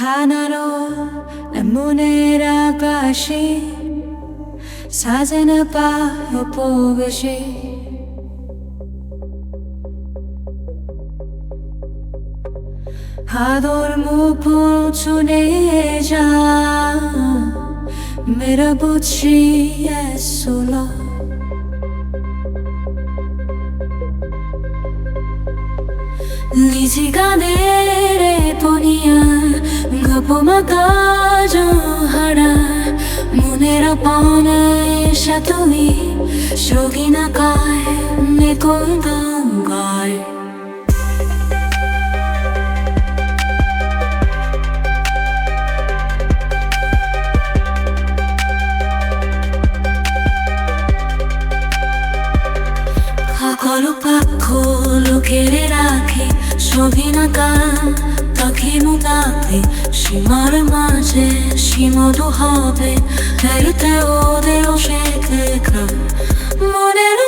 하나로 난 문을 아가시 사진을 봐요 보듯이 파도를 무풍 주내자 밀어붙이에 솔로 니지가 내래 보니야 উপমা কাজ হারা মনের পানে সাতলি সগিনা কায় নিকল গায় খরপাক্ষ লোকের রাখে সভিনা কান পাখির তাতে সীমার মাঝে সীমত হবে হেরতে ওদের শেখে মনের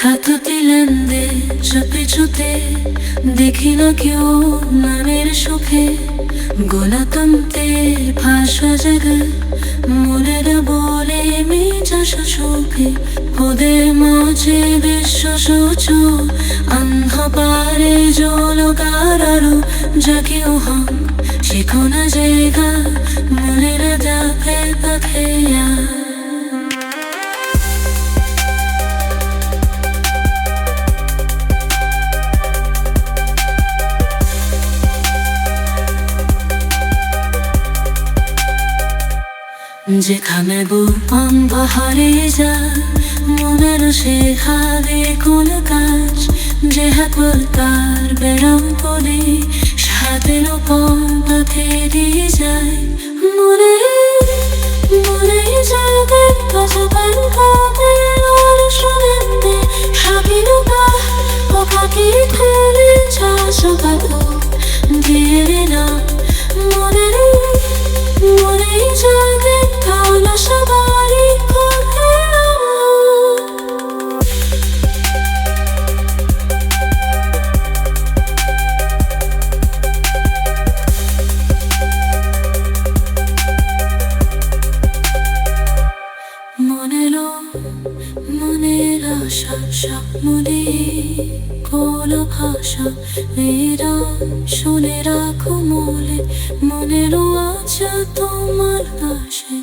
খাতা দিলেন দে চুপে চুপে দেখি না কেউ নামের সুখে। গোলা তন্তের ভাষা জায়গা মনের বলে মেজাস সুখে ওদের মাঝে বিশ্ব সূচ, অন্ধকারে জলকারারো জাগিও হন শিখোনা জায়গা, মনের যাবে পাখেয়া যেখানে বুপান পাহাড়ে যা মনের সেখানে কোন কাজ, যে হাকুলকার বেরম করে পরে সাদের ওপর পাখে দিয়ে যায়। মনে মনে যাবে পাশাপান মনেরও মনের আশা স্বপ্নরে কোন ভাষা। এরা শুনে রাখো মনে মনেরও আচ্ছা তোমার পাশে